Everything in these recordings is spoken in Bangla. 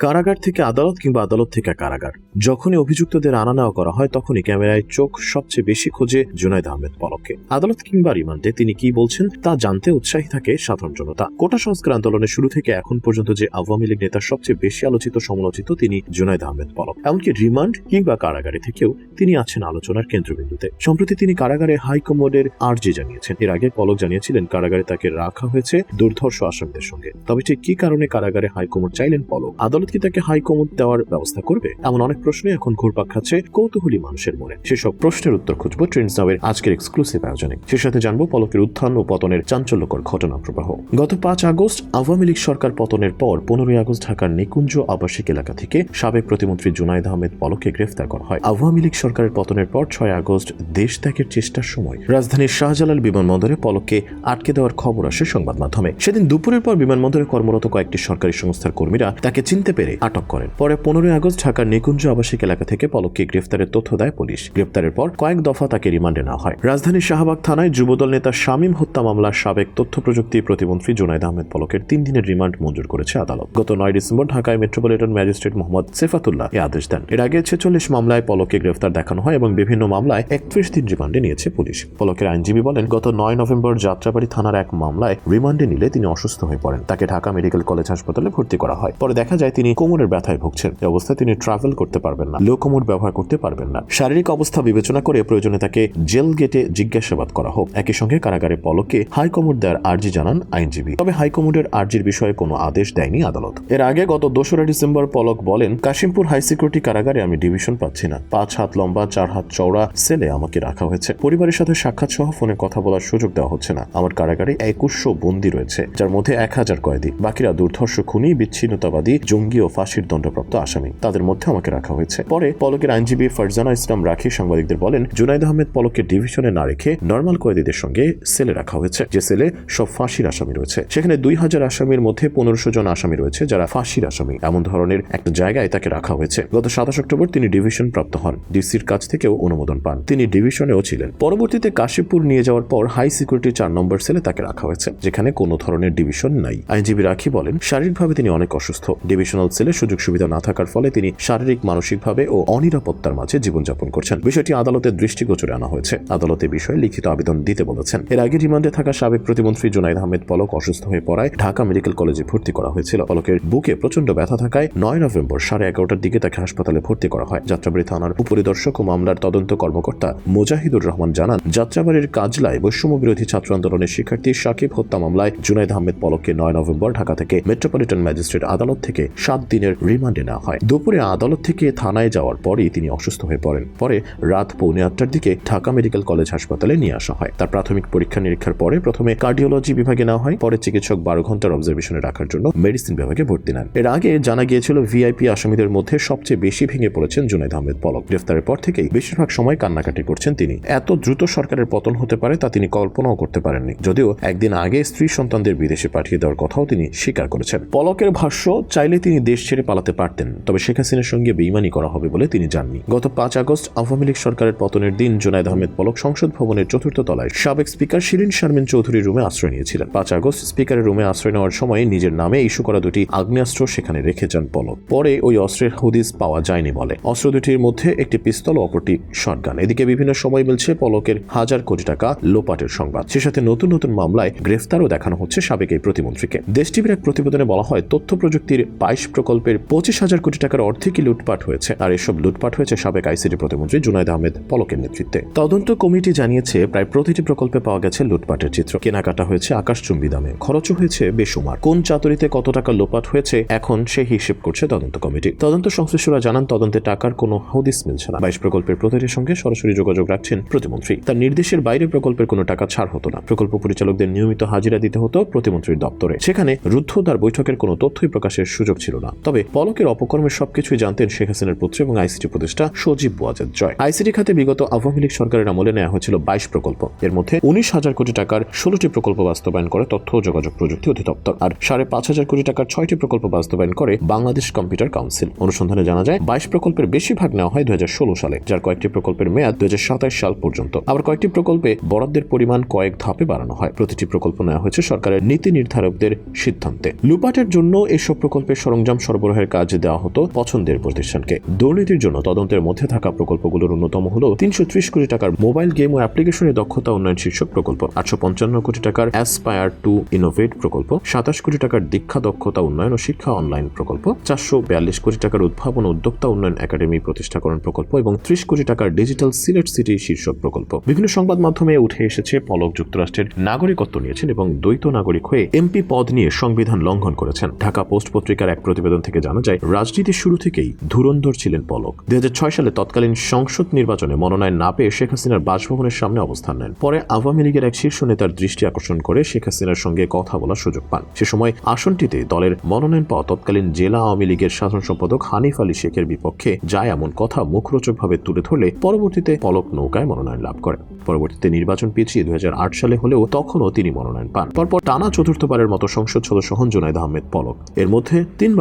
কারাগার থেকে আদালত কিংবা আদালত থেকে কারাগার। যখনই অভিযুক্তদের আনা নেওয়া করা হয়, তখনই ক্যামেরায় চোখ সবচেয়ে বেশি খোঁজে জুনাইদ আহমেদ পলককে। আদালত কিংবা রিমান্ডে তিনি কি বলছেন, তা জানতে উৎসাহী থাকে সাধারণ জনতা। কোটা সংস্কার আন্দোলনের শুরু থেকে এখন পর্যন্ত যে আওয়ামী লীগ নেতার সবচেয়ে বেশি আলোচিত, সমালোচিত তিনি জুনাইদ আহমেদ পলক। এমনকি রিমান্ড কিংবা কারাগারে থেকেও তিনি আছেন আলোচনার কেন্দ্রবিন্দুতে। সম্প্রতি তিনি কারাগারে হাইকমোডের আর্জি জানিয়েছেন। এর আগে পলক জানিয়েছিলেন, কারাগারে তাকে রাখা হয়েছে দুর্ধর্ষ আসামিদের সঙ্গে। তবে ঠিক কি কারণে কারাগারে হাইকমোড চাইলেন পলক? আদালত কি তাকে হাইকমোড দেওয়ার ব্যবস্থা করবে? এমন অনেক প্রশ্নই এখন ঘুরপাক খাচ্ছে কৌতূহলী মানুষের মনে। সেসব প্রশ্নের উত্তর খুঁজবো ট্রেন্ডস নামের আজকের এক্সক্লুসিভ আয়োজনে। সে সাথে জানব পলকের উত্থান ও পতনের চাঞ্চল্যকর ঘটনা প্রবাহ। গত পাঁচ আগস্ট আওয়ামী লীগ সরকার পতনের পর পনেরোই আগস্ট ঢাকার নিকুঞ্জ আবাসিক এলাকা থেকে সাবেক প্রতিমন্ত্রী জুনাইদ আহমেদ পলককে গ্রেফতার করা হয়। আওয়ামী লীগ সরকারের পতনের পর ছয় আগস্ট দেশ ত্যাগের চেষ্টার সময় রাজধানীর শাহজালাল বিমানবন্দরে পলককে আটকে দেওয়ার খবর আসে সংবাদ মাধ্যমে। সেদিন দুপুরের পর বিমানবন্দরে কর্মরত কয়েকটি সরকারি সংস্থার কর্মীরা তাকে চিনতে পেরে আটক করেন। পরে পনেরোই আগস্ট ঢাকার নিকুঞ্জ আবাসিক এলাকা থেকে পলককে গ্রেফতারের তথ্য দেয় পুলিশ। গ্রেফতারের পর কয়েক দফা তাকে রিমান্ডে নেওয়া হয়। রাজধানীর শাহবাগ থানায় যুবদল নেতা শামীম হত্যা মামলার সাবেক তথ্য প্রযুক্তি প্রতিমন্ত্রী জুনাইদ আহমেদ পলকের তিন দিনের রিমান্ড মঞ্জুর করেছে আদালত। গত নয় ডিসেম্বর ঢাকায় মেট্রোপলিটন ম্যাজিস্ট্রেট মোহাম্মদ সেফাতুল্লাহ এ আদেশ দেন। এর আগে ছেচল্লিশ মামলায় পলককে গ্রেফতার দেখানো হয় এবং বিভিন্ন মামলায় একত্রিশ দিন রিমান্ডে নিয়েছে পুলিশ। পলকের আইনজীবী বলেন, গত নয় নভেম্বর যাত্রাবাড়ি থানার এক মামলায় রিমান্ডে নিলে তিনি অসুস্থ হয়ে পড়েন। তাকে ঢাকা মেডিকেল কলেজ হাসপাতালে ভর্তি করা হয়। পরে দেখা যায় তিনি কোমরের ব্যথায় ভুগছেন। এই অবস্থায় তিনি ট্রাভেল করতে পারবেন না। লোকোমোট ব্যবহার করতে পারবেন না। শারীরিক অবস্থা বিবেচনা করে প্রয়োজনে তাকে জেল গেটে জিজ্ঞাসাবাদ করা হোক। একই সঙ্গে কারাগারে পলককে হাইকোমোট দেওয়ার আর্জি জানান আইনজীবী। তবে হাইকোমোটের আর্জির বিষয়ে কোনো আদেশ দেয়নি আদালত। এর আগে গত দোসরা ডিসেম্বর পলক বলেন, কাশিমপুর হাই সিকিউরিটি কারাগারে আমি ডিভিশন পাচ্ছি না। পাঁচ হাত লম্বা, চার হাত চওড়া সেলে আমাকে রাখা হয়েছে। পরিবারের সাথে সাক্ষাৎ সহ ফোনে কথা বলার সুযোগ দেওয়া হচ্ছে না। আমার কারাগারে একুশশো বন্দি রয়েছে, যার মধ্যে এক হাজার কয়েদি। বাকিরা দুর্ধর্ষ, খুনি, বিচ্ছিন্নতাবাদী, জঙ্গি ও ফাঁসির দণ্ডপ্রাপ্ত আসামি। তাদের মধ্যে আমাকে রাখা হয়েছে। পরে পলকের আইনজীবী ফারজানা ইসলাম রাখি সাংবাদিকদের বলেন, জুনাইদ আহমেদ পলককে ডিভিশনে না রেখে নর্মাল কয়েদিদের সঙ্গে সেলে রাখা হয়েছে, যে সেলে সব ফাঁসির আসামি রয়েছে। সেখানে দুই হাজার আসামির মধ্যে পনেরোশো জন আসামি রয়েছে, যারা ফাঁসির আসামি। এমন ধরনের একটা জায়গায় তাকে রাখা হয়েছে। গত সাতাশ অক্টোবর তিনি ডিভিশন প্রাপ্ত হন। ডিসির কাছ থেকেও অনুমোদন পান। তিনি ডিভিশনেও ছিলেন। পরবর্তীতে কাশীপুর নিয়ে যাওয়ার পর হাই সিকিউরিটি চার নম্বর সেলে তাকে রাখা হয়েছে, যেখানে কোনো ধরনের ডিভিশন নাই। আইনজীবী রাখি বলেন, শারীরিকভাবে তিনি অনেক অসুস্থ। ডিভিশনাল সেলে সুযোগ সুবিধা না থাকার ফলে তিনি শারীরিক, মানসিকভাবে ও অনিরাপত্তার মাঝে জীবনযাপন করছেন। বিষয়টি আদালতের দৃষ্টিগোচরে আনা হয়েছে। আদালতে বিষয়ে লিখিত আবেদন দিতে বলেছেন। এর আগে রিমান্ডে থাকা সাবেক প্রতিমন্ত্রী জুনাইদ আহমেদ পলক অসুস্থ হয়ে পড়ায় ঢাকা মেডিকেল কলেজে ভর্তি করা হয়েছিল। পলকের বুকে প্রচণ্ড ব্যথা থাকায় নয় নভেম্বর সাড়ে এগারোটার দিকে তাকে হাসপাতালে ভর্তি করা হয়। যাত্রাবাড়ি থানার উপরিদর্শক ও মামলার তদন্ত কর্মকর্তা মুজাহিদুর রহমান জানান, যাত্রাবাড়ির কাজলায় বৈষম্য বিরোধী ছাত্র আন্দোলনের শিক্ষার্থী সাকিব হত্যা মামলায় জুনাইদ আহমেদ পলককে নয় নভেম্বর ঢাকা থেকে মেট্রোপলিটন ম্যাজিস্ট্রেট আদালত থেকে সাত দিনের রিমান্ডে নেওয়া হয়। দুপুরে আদালত থেকে থানায় যাওয়ার পরই তিনি অসুস্থ হয়ে পড়েন। পরে রাত পৌনে আটটার দিকে ঢাকা মেডিকেল কলেজ হাসপাতালে নিয়ে আসা হয়। তার প্রাথমিক পরীক্ষা নিরীক্ষার পরে প্রথমে কার্ডিওলজি বিভাগে নেওয়া হয়। পরে চিকিৎসক বারো ঘণ্টার অবজারভেশনে রাখার জন্য মেডিসিন বিভাগে ভর্তি নেন। এর আগে জানা গিয়েছিল ভিআইপি আসামিদের মধ্যে সবচেয়ে বেশি ভেঙে পড়েছেন জুনাইদ আহমেদ পলক। গ্রেফতারের পর থেকেই বেশিরভাগ সময় কান্নাকাটি করছেন তিনি। এত দ্রুত সরকারের পতন হতে পারে তা তিনি কল্পনাও করতে পারেননি। যদিও একদিন আগে স্ত্রী সন্তানদের বিদেশে পাঠিয়ে দেওয়ার কথাও তিনি স্বীকার করেছেন। পলকের ভাষ্য, চাইলে তিনি দেশ ছেড়ে পালাতে পারতেন, তবে শেখ হাসিনার সঙ্গে বেইমানি করা হবে বলে তিনি জাননি। গত পাঁচ আগস্ট আওয়ামী লীগ সরকারের পতনের দিন জুনাইদ আহমেদ পলক সংসদ ভবনের চতুর্থ তলায় সাবেক স্পিকার শিরিন শারমিন চৌধুরীর রুমে আশ্রয় নিয়েছিলেন। পাঁচ আগস্ট স্পিকারের রুমে আশ্রয় নেওয়ার সময় নিজের নামে ইস্যু করা দুটি আগ্নেয়াস্ত্র সেখানে রেখে যান পলক। পরে ওই অস্ত্রের হদিস পাওয়া যায়নি বলে। অস্ত্র দুটির মধ্যে একটি পিস্তল ও অপরটি শটগান। এদিকে বিভিন্ন সময় মিলছে পলকের হাজার কোটি টাকা লোপাটের সংবাদ। সে সাথে নতুন নতুন মামলায় গ্রেফতারও দেখানো হচ্ছে সাবেক এই প্রতিমন্ত্রীকে। দেশ টিভির এক প্রতিবেদনে বলা হয়, তথ্য প্রযুক্তির বাইশ প্রকল্পের পঁচিশ হাজার কোটি টাকার অর্ধেকই লুটপাট হয়েছে। আর এসব লুটপাট হয়েছে সাবেক আইসিটি প্রতিমন্ত্রী জুনাইদ আহমেদ পলকের নেতৃত্বে। তদন্ত কমিটি জানিয়েছে, প্রায় প্রতিটি প্রকল্পে পাওয়া গেছে লুটপাটের চিত্র। কেনাকাটা হয়েছে আকাশচুম্বী দামে, খরচও হয়েছে বেসুমার। কোন চাতুরিতে কত টাকা লোপাট হয়েছে, এখন সে হিসেব করছে তদন্ত কমিটি। তদন্ত সংশ্লিষ্টরা জানান, তদন্তে টাকার কোনো হদিস মিলছে না। বাইশ প্রকল্পের প্রতিটির সঙ্গে সরাসরি যোগাযোগ রাখছেন প্রতিমন্ত্রী। তার নির্দেশের বাইরে প্রকল্পের কোনো টাকা ছাড় হতো না। প্রকল্প পরিচালকদের নিয়মিত হাজিরা দিতে হতো প্রতিমন্ত্রীর দপ্তরে। সেখানে রুদ্ধদ্বার বৈঠকের কোনো তথ্যই প্রকাশের সুযোগ ছিল না। তবে পলকের অপকর্মের সবকিছুই জানতেন শেখ হাসিনার পুত্র এবং আইসিটি উপদেষ্টা সজীব ওয়াজেদ জয়। আইসিটি খাতে বিগত আওয়ামী লীগ সরকারের আমলে নেওয়া হয়েছিল বাইশ প্রকল্প। এর মধ্যে উনিশ হাজার কোটি টাকার ষোলোটি প্রকল্প বাস্তবায়ন করে তথ্য ও যোগাযোগ প্রযুক্তি অধিদপ্তর আর সাড়ে পাঁচ হাজার কোটি টাকার ছয়টি প্রকল্প বাস্তবায়ন করে বাংলাদেশ কম্পিউটার কাউন্সিল। অনুসন্ধানে জানা যায়, বাইশ প্রকল্পের বেশিরভাগ নেওয়া হয় দু হাজার ষোলো সালে, যার কয়েকটি প্রকল্পের মেয়াদ দুই হাজার সাতাশ সাল পর্যন্ত। আবার কয়েকটি প্রকল্পে বরাদ্দের পরিমাণ কয়েক ধাপে বাড়ানো হয়। প্রতিটি প্রকল্প নেওয়া হয়েছে সরকারের নীতি নির্ধারকদের সিদ্ধান্তে। লুপাটের জন্য এসব প্রকল্পের সরঞ্জাম সরঞ্জাম সরবরাহের কাজ দেওয়া হতো পছন্দের প্রতিষ্ঠানকে। দুর্নীতির জন্য তদন্তের মধ্যে থাকা প্রকল্পগুলোর অন্যতম হল তিনশো ত্রিশ কোটি টাকার মোবাইল গেম ও অ্যাপ্লিকেশনের দক্ষতা উন্নয়ন শীর্ষক প্রকল্প, আটশো পঞ্চান্ন কোটি টাকার অ্যাসপায়ার টু ইনোভেট প্রকল্প, সাতাশ কোটি টাকার দীক্ষা দক্ষতা উন্নয়ন ও শিক্ষা অনলাইন প্রকল্প, চারশো বিয়াল্লিশ কোটি টাকার উদ্ভাবন উদ্যোক্তা উন্নয়ন একাডেমি প্রতিষ্ঠাকরণ প্রকল্প এবং ত্রিশ কোটি টাকার ডিজিটাল সিলেট সিটি শীর্ষক প্রকল্প। বিভিন্ন সংবাদ মাধ্যমে উঠে এসেছে পলক যুক্তরাষ্ট্রের নাগরিকত্ব নিয়েছেন এবং দ্বৈত নাগরিক হয়ে এমপি পদ নিয়ে সংবিধান লঙ্ঘন করেছেন। ঢাকা পোস্ট পত্রিকার এক প্রতিবেদন থেকে জানা যায়, রাজনীতির শুরু থেকেই ধুরন্ধর ছিলেন পলক। দুই সালে তৎকালীন সংসদ নির্বাচনে মনোনয়ন না পেয়ে শেখ হাসিনার বাসভবনের সামনে অবস্থান নেন। পরে আওয়ামী লীগের এক শীর্ষ নেতার দৃষ্টি আকর্ষণ করে শেখ হাসিনার সঙ্গে কথা বলার সুযোগ পান। সে সময় আসনটিতে দলের মনোনয়ন পাওয়া তৎকালীন জেলা আওয়ামী লীগের সাধারণ সম্পাদক হানিফ আলী শেখের বিপক্ষে যায় এমন কথা মুখরোচকভাবে তুলে ধরলে পরবর্তীতে পলক নৌকায় মনোনয়ন লাভ করেন। পরবর্তীতে নির্বাচন পিছিয়ে দুই হাজার আট সালে হলেও তখনও তিনি মনোনয়ন পান। পরপর টানা চতুর্থবারের মতো সংসদ সদস্য হন জুনাইদ আহমেদ পলক। এর মধ্যে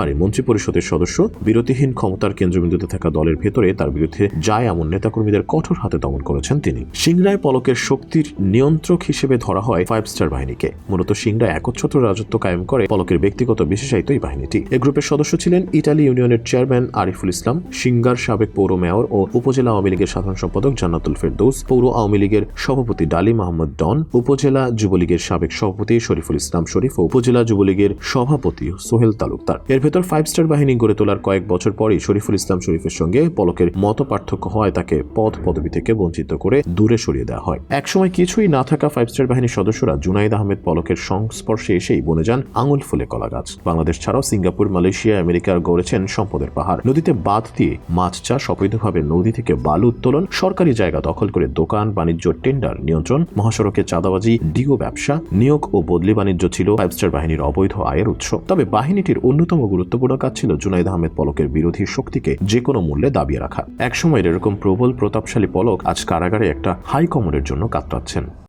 তিনবারই মন্ত্রিপরিষদের সদস্য, বিরতিহীন ক্ষমতার কেন্দ্রবিন্দুতে থাকা দলের ভেতরে তার বিরুদ্ধে যায় এমন নেতাকর্মীদের কঠোর হাতে দমন করেছেন তিনি। সিংড়ায় পলকের শক্তির নিয়ন্ত্রক হিসেবে ধরা হয় ফাইভ স্টার বাহিনীকে। মূলত সিংড়ায় একচ্ছত্র রাজত্ব কায়েম করে পলকের ব্যক্তিগত বিশেষায়িত এই বাহিনীটি। এ গ্রুপের সদস্য ছিলেন ইটালি ইউনিয়নের চেয়ারম্যান আরিফুল ইসলাম, সিঙ্গার সাবেক পৌর মেয়র ও উপজেলা আওয়ামী লীগের সাধারণ সম্পাদক জান্নাতুল ফেরদৌস, পৌর আওয়ামী লীগের সভাপতি ডালি মাহমুদ ডন, উপজেলা যুবলীগের সাবেক সভাপতি শরীফুল ইসলাম শরীফ ও উপজেলা যুবলীগের সভাপতি সোহেল তালুকদার। এর ভেতর ফাইভ স্টার বাহিনী গড়ে তোলার কয়েক বছর পরই শরীফুল ইসলাম শরীফের সঙ্গে পলকের মত পার্থক্য হওয়ায় তাকে পদ পদবি থেকে বঞ্চিত করে দূরে সরিয়ে দেওয়া হয়। একসময় কিছুই না থাকা ফাইভ স্টার বাহিনীর সদস্যরা জুনাইদ আহমেদ পলকের সংস্পর্শে এসেই বনে যান আঙুল ফুলে কলা গাছ। বাংলাদেশ ছাড়াও সিঙ্গাপুর, মালয়েশিয়া, আমেরিকার গড়েছেন সম্পদের পাহাড়। নদীতে বাঁধ দিয়ে মাছ চাষ অবৈধভাবে নদী থেকে বালু উত্তোলন, সরকারি জায়গা দখল করে দোকান, বাণিজ্য, টেন্ডার, নিয়ন্ত্রণ, মহাসড়কে চাঁদাবাজি ডিও ব্যবসা, নিয়োগ ও বদলি বাণিজ্য ছিল ফাইভ স্টার বাহিনীর অবৈধ আয়ের উৎস। তবে বাহিনীটির অন্যতম গুরুত্বপূর্ণ কাজ ছিল জুনাইদ আহমেদ পলকের বিরোধী শক্তিকে যে কোনো মূল্যে দাবিয়ে রাখা। একসময়ের এরকম প্রবল প্রতাপশালী পলক আজ কারাগারে একটা হাই কমনের জন্য কাতরাচ্ছেন।